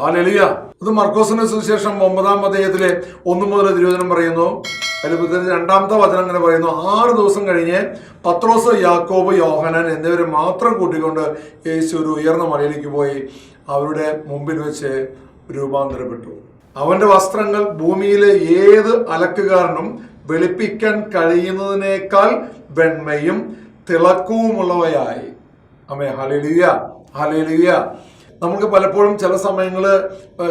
ഹാലലിയ ഇത് മർക്കോസിന്റെ സുവിശേഷം ഒമ്പതാം അധ്യായത്തിലെ ഒന്നു മുതൽ തിരുവചനം പറയുന്നു. അതിൽ രണ്ടാമത്തെ വചനം അങ്ങനെ പറയുന്നു. ആറ് ദിവസം കഴിഞ്ഞ് പത്രോസ് യാക്കോബ് യോഹനാൻ എന്നിവരെ മാത്രം കൂട്ടിക്കൊണ്ട് യേശു ഒരു ഉയർന്ന മലയിലേക്ക് പോയി അവരുടെ മുമ്പിൽ വെച്ച് രൂപാന്തരപ്പെട്ടു. അവന്റെ വസ്ത്രങ്ങൾ ഭൂമിയിലെ ഏത് അലക്കുകാരനും വെളുപ്പിക്കാൻ കഴിയുന്നതിനേക്കാൾ വെണ്മയും തിളക്കവുമുള്ളവയായി. അമ്മേ ഹലിയ ഹലലിയ നമുക്ക് പലപ്പോഴും ചില സമയങ്ങളിൽ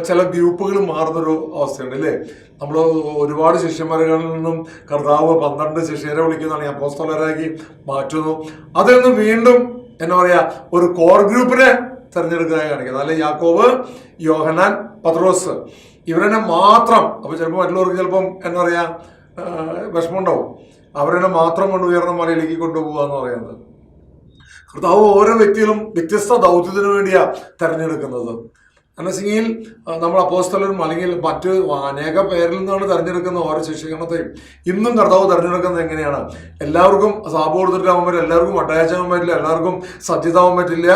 ചില ഗ്രൂപ്പുകൾ മാറുന്നൊരു അവസ്ഥയുണ്ട് അല്ലേ? നമ്മൾ ഒരുപാട് ശിഷ്യന്മാരുകളിൽ നിന്നും കർത്താവ് പന്ത്രണ്ട് ശിഷ്യരെ വിളിക്കുന്നതാണ് ഞാൻ അപ്പോസ്തലരാക്കി മാറ്റുന്നു. അതിൽ നിന്ന് വീണ്ടും എന്താ പറയാ ഒരു കോർ ഗ്രൂപ്പിനെ തിരഞ്ഞെടുക്കുന്നതായി കാണിക്കുന്നത് അല്ലെ യാക്കോവ് യോഹനാൻ പത്രോസ്. ഇവരെന്നെ മാത്രം അപ്പൊ ചിലപ്പോൾ മറ്റുള്ളവർക്ക് ചിലപ്പം എന്താ പറയാ വിഷമം ഉണ്ടാവും അവരെന്നെ മാത്രം കൊണ്ട് ഉയർന്ന മലയിലേക്ക് കൊണ്ടുപോകുക എന്ന് പറയുന്നത്. കർത്താവ് ഓരോ വ്യക്തിയിലും വ്യത്യസ്ത ദൗത്യത്തിന് വേണ്ടിയാ തെരഞ്ഞെടുക്കുന്നത്. അനസിംഗിയിൽ നമ്മൾ അപ്പോസ്തലരും അല്ലെങ്കിൽ മറ്റ് അനേക പേരിൽ നിന്നാണ് തിരഞ്ഞെടുക്കുന്ന ഓരോ ശിക്ഷകണത്തെയും ഇന്നും കർത്താവ് തിരഞ്ഞെടുക്കുന്നത് എങ്ങനെയാണ്? എല്ലാവർക്കും സാബ് കൊടുത്തിട്ടാവാൻ പറ്റില്ല എല്ലാവർക്കും അറ്റാച്ച് ആവാൻ പറ്റില്ല എല്ലാവർക്കും സജ്ജിതാവാൻ പറ്റില്ല.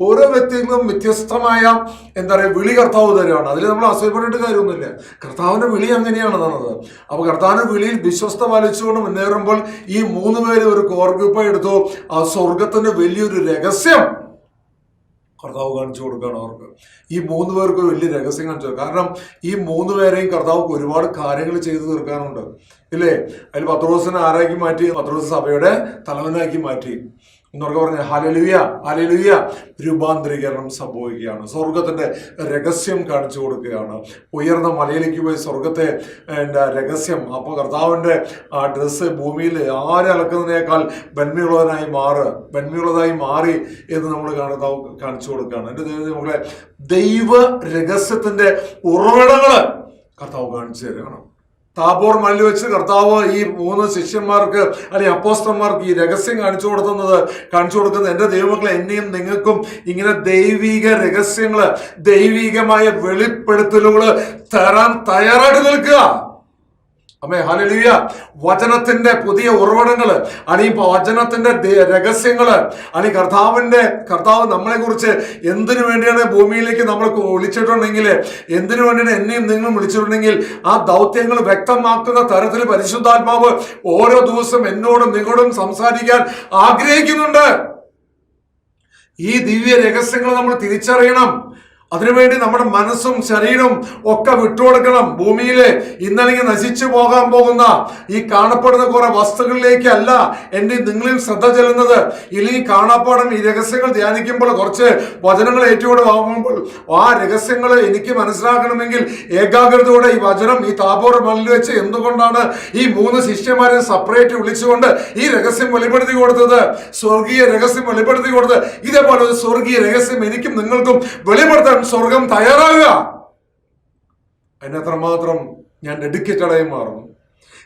ഓരോ വ്യക്തികളും വ്യത്യസ്തമായ എന്താ പറയുക വിളി കർത്താവ് തരുവാണ്. അതിൽ നമ്മൾ അസൂയപ്പെട്ടിട്ട് കാര്യമൊന്നുമില്ല. കർത്താവിന്റെ വിളി അങ്ങനെയാണ് തന്നത് അപ്പൊ കർത്താവിന്റെ വിളിയിൽ വിശ്വസ്ത പാലിച്ചുകൊണ്ട് മുന്നേറുമ്പോൾ ഈ മൂന്ന് പേര് ഒരു കോർ ഗ്രൂപ്പായി എടുത്തു. ആ സ്വർഗത്തിന്റെ വലിയൊരു രഹസ്യം കർത്താവ് കാണിച്ചു കൊടുക്കുകയാണ് അവർക്ക്. ഈ മൂന്ന് പേർക്ക് വലിയ രഹസ്യം കാണിച്ചു. കാരണം ഈ മൂന്ന് പേരെയും കർത്താവ് ഒരുപാട് കാര്യങ്ങൾ ചെയ്തു തീർക്കാനുണ്ട്. ഇല്ലേ? അതിൽ പത്രോസിനെ ആരാക്കി മാറ്റി? പത്രോസ് സഭയുടെ തലവനാക്കി മാറ്റി. എന്നൊക്കെ പറഞ്ഞ ഹലലുയ ഹലലുയ രൂപാന്തരീകരണം സംഭവിക്കുകയാണ്. സ്വർഗത്തിന്റെ രഹസ്യം കാണിച്ചു കൊടുക്കുകയാണ്. ഉയർന്ന മലയിലേക്ക് പോയി സ്വർഗത്തെ രഹസ്യം. അപ്പോൾ കർത്താവിന്റെ ആ ഡ്രസ്സ് ഭൂമിയിൽ ആരലക്കുന്നതിനേക്കാൾ വെന്മയുള്ളവനായി മാറ് വെന്മയുള്ളതായി മാറി എന്ന് നമ്മൾ കർത്താവ് കാണിച്ചു കൊടുക്കുകയാണ്. എന്റെ ദൈവം നമ്മളെ ദൈവ രഹസ്യത്തിന്റെ ഉറവിടങ്ങൾ കർത്താവ് കാണിച്ചു തരികയാണ്. താബോർ മണ്ണിൽ വെച്ച് കർത്താവ് ഈ മൂന്ന് ശിഷ്യന്മാർക്ക് അല്ലെങ്കിൽ അപ്പോസ്റ്റന്മാർക്ക് ഈ രഹസ്യം കാണിച്ചു കൊടുക്കുന്നത് കാണിച്ചു കൊടുക്കുന്നത് എന്റെ ദൈവമക്കളെ എന്നെയും നിങ്ങൾക്കും ഇങ്ങനെ ദൈവിക രഹസ്യങ്ങൾ ദൈവികമായ വെളിപ്പെടുത്തലുകൾ തരാൻ തയ്യാറായിട്ട് നിൽക്കുക. അമ്മേ ഹലലിയ വചനത്തിന്റെ പുതിയ ഉറവിടങ്ങൾ അല്ലെങ്കിൽ വചനത്തിന്റെ രഹസ്യങ്ങൾ അല്ലെങ്കിൽ കർത്താവിന്റെ കർത്താവ് നമ്മളെ കുറിച്ച് എന്തിനു വേണ്ടിയാണ് ഭൂമിയിലേക്ക് നമ്മൾ വിളിച്ചിട്ടുണ്ടെങ്കിൽ എന്തിനു വേണ്ടിയാണ് എന്നെയും നിങ്ങളും വിളിച്ചിട്ടുണ്ടെങ്കിൽ ആ ദൗത്യങ്ങൾ വ്യക്തമാക്കുന്ന തരത്തിൽ പരിശുദ്ധാത്മാവ് ഓരോ ദിവസം എന്നോടും നിങ്ങളോടും സംസാരിക്കാൻ ആഗ്രഹിക്കുന്നുണ്ട്. ഈ ദിവ്യ രഹസ്യങ്ങൾ നമ്മൾ തിരിച്ചറിയണം. അതിനുവേണ്ടി നമ്മുടെ മനസ്സും ശരീരവും ഒക്കെ വിട്ടുകൊടുക്കണം. ഭൂമിയിലെ ഇന്നലെങ്കിൽ നശിച്ചു പോകാൻ പോകുന്ന ഈ കാണപ്പെടുന്ന കുറെ വസ്തുക്കളിലേക്കല്ല എന്റെ നിങ്ങളിൽ ശ്രദ്ധ ചെല്ലുന്നത്. ഇല്ലെങ്കിൽ കാണാപ്പാടം ഈ രഹസ്യങ്ങൾ ധ്യാനിക്കുമ്പോൾ കുറച്ച് വചനങ്ങൾ ഏറ്റുകൂടെ വാങ്ങുമ്പോൾ ആ രഹസ്യങ്ങൾ എനിക്ക് മനസ്സിലാക്കണമെങ്കിൽ ഏകാഗ്രതയോടെ ഈ വചനം ഈ താപോർ മല്ലിൽ വെച്ച് എന്തുകൊണ്ടാണ് ഈ മൂന്ന് ശിഷ്യന്മാരെ സെപ്പറേറ്റ് വിളിച്ചുകൊണ്ട് ഈ രഹസ്യം വെളിപ്പെടുത്തി കൊടുത്തത്? സ്വർഗീയ രഹസ്യം വെളിപ്പെടുത്തി കൊടുത്തത്. ഇതേപോലെ ഒരു സ്വർഗീയ രഹസ്യം എനിക്കും നിങ്ങൾക്കും വെളിപ്പെടുത്താൻ സ്വർഗം തയ്യാറാകുക. അതിനത്രമാത്രം ഞാൻ ഡെഡിക്കേറ്റഡായി മാറുന്നു.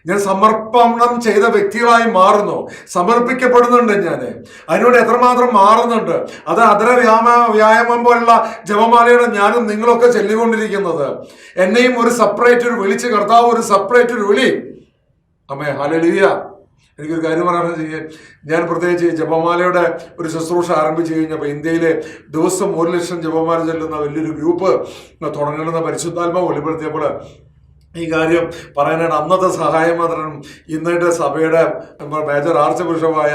ഞാൻ സമർപ്പണം ചെയ്ത വ്യക്തികളായി മാറുന്നു. സമർപ്പിക്കപ്പെടുന്നുണ്ട് ഞാൻ അതിനോട് എത്രമാത്രം മാറുന്നുണ്ട്. അത് അതര വ്യായാമ വ്യായാമം പോലുള്ള ജപമാലയുടെ ഞാനും നിങ്ങളൊക്കെ ചൊല്ലിക്കൊണ്ടിരിക്കുന്നത്. എന്നെയും ഒരു സെപ്പറേറ്റ് ഒരു വിളിച്ച് കർത്താവ് ഒരു സെപ്പറേറ്റ് ഒരു വിളി. അമ്മേ ഹലലിയ എനിക്കൊരു കാര്യം പറയാൻ ചെയ്യാൻ ഞാൻ പ്രത്യേകിച്ച് ജപമാലയുടെ ഒരു ശുശ്രൂഷ ആരംഭിച്ചു കഴിഞ്ഞപ്പോൾ ഇന്ത്യയിലെ ദിവസം ഒരു ലക്ഷം ജപമാല ചെല്ലുന്ന വലിയൊരു ഗ്രൂപ്പ് തുടങ്ങണമെന്ന പരിശുദ്ധാത്മാവ് വെളിപ്പെടുത്തിയപ്പോൾ ഈ കാര്യം പറയാനാണ് അന്നത്തെ സഹായമന്ത്രനും ഇന്നത്തെ സഭയുടെ മേജർ ആർച്ച് ബിഷപ്പായ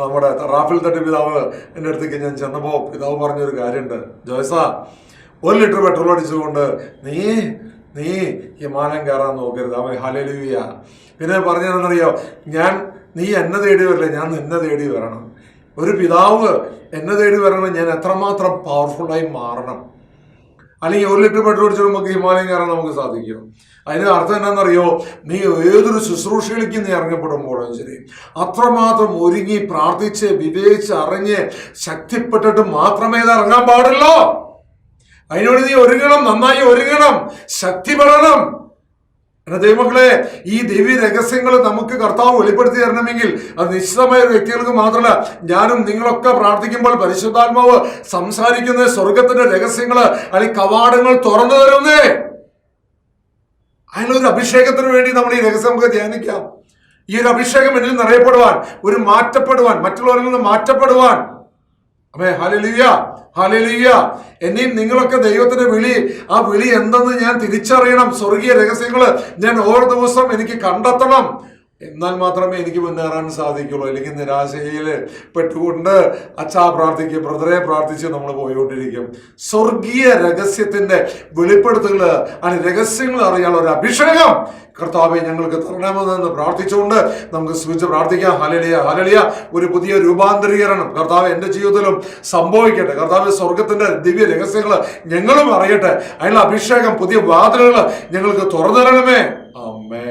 നമ്മുടെ റാഫിൽ തട്ടി പിതാവ് എന്റെ അടുത്തേക്ക് ഞാൻ ചെന്നപ്പോൾ പിതാവ് പറഞ്ഞൊരു കാര്യമുണ്ട്. ജോയ്സ ഒരു ലിറ്റർ പെട്രോൾ അടിച്ചുകൊണ്ട് നീ നീ ഹിമാലയം കയറാൻ നോക്കരുത്. അവൻ ഹലലുയ പിന്നെ പറഞ്ഞതെന്നറിയോ ഞാൻ നീ എന്നെ തേടി വരില്ല ഞാൻ നിന്നെ തേടി വരണം. ഒരു പിതാവ് എന്നെ തേടി വരണം ഞാൻ എത്രമാത്രം പവർഫുള്ളായി മാറണം. അല്ലെങ്കിൽ ഒരു ലിറ്റർ പെട്രോൾ അടിച്ചു നമുക്ക് ഹിമാലയം കയറാൻ നമുക്ക് സാധിക്കും. അതിന് അർത്ഥം എന്താണെന്നറിയോ? നീ ഏതൊരു ശുശ്രൂഷയിലേക്ക് നീ ഇറങ്ങപ്പെടുമ്പോഴും ശരി. അത്രമാത്രം ഒരുങ്ങി പ്രാർത്ഥിച്ച് വിവേചിച്ച് അറിഞ്ഞ് ശക്തിപ്പെട്ടിട്ട് മാത്രമേ ഇത് ഇറങ്ങാൻ പാടുള്ളൂ. അതിനോട് നീ ഒരുങ്ങണം നന്നായി ഒരുങ്ങണം ശക്തിപ്പെടണം ദൈവമക്കളെ ഈ ദിവ്യ രഹസ്യങ്ങൾ നമുക്ക് കർത്താവ് വെളിപ്പെടുത്തി തരണമെങ്കിൽ അത് നിശ്ചിതമായ ഒരു വ്യക്തികൾക്ക് മാത്രമല്ല ഞാനും നിങ്ങളൊക്കെ പ്രാർത്ഥിക്കുമ്പോൾ പരിശുദ്ധാത്മാവ് സംസാരിക്കുന്ന സ്വർഗത്തിന്റെ രഹസ്യങ്ങൾ അല്ലെങ്കിൽ കവാടങ്ങൾ തുറന്നു തരുന്നേ. അതിനൊരു അഭിഷേകത്തിന് വേണ്ടി നമ്മൾ ഈ രഹസ്യം നമുക്ക് ധ്യാനിക്കാം. ഈ ഒരു അഭിഷേകം എന്നിൽ നിറയപ്പെടുവാൻ ഒരു മാറ്റപ്പെടുവാൻ മറ്റുള്ളവരിൽ നിന്ന് മാറ്റപ്പെടുവാൻ. അമേ ഹലലിയ ഹലലിയ എന്നെയും നിങ്ങളൊക്കെ ദൈവത്തിന്റെ വിളി ആ വിളി എന്തെന്ന് ഞാൻ തിരിച്ചറിയണം. സ്വർഗീയ രഹസ്യങ്ങൾ ഞാൻ ഓരോ ദിവസം എനിക്ക് കണ്ടെത്തണം. എന്നാൽ മാത്രമേ എനിക്ക് മുന്നേറാൻ സാധിക്കുള്ളൂ. അല്ലെങ്കിൽ നിരാശയിൽ പെട്ടുകൊണ്ട് അച്ഛാ പ്രാർത്ഥിക്കുക ബ്രദറെ പ്രാർത്ഥിച്ച് നമ്മൾ പോയിക്കൊണ്ടിരിക്കും. സ്വർഗീയ രഹസ്യത്തിന്റെ വെളിപ്പെടുത്തുകൾ ആ രഹസ്യങ്ങൾ അറിയാനുള്ള ഒരു അഭിഷേകം. കർത്താവെ ഞങ്ങൾക്ക് തരണമെന്ന് പ്രാർത്ഥിച്ചുകൊണ്ട് നമുക്ക് സ്വിച്ച് പ്രാർത്ഥിക്കാം. ഹലലിയ ഹലലിയ ഒരു പുതിയ രൂപാന്തരീകരണം കർത്താവ് എന്റെ ജീവിതത്തിലും സംഭവിക്കട്ടെ. കർത്താവ് സ്വർഗത്തിന്റെ ദിവ്യ രഹസ്യങ്ങൾ ഞങ്ങളും അറിയട്ടെ. അതിനുള്ള അഭിഷേകം പുതിയ വാതിലുകൾ ഞങ്ങൾക്ക് തുറന്നു തരണമേ അമ്മേ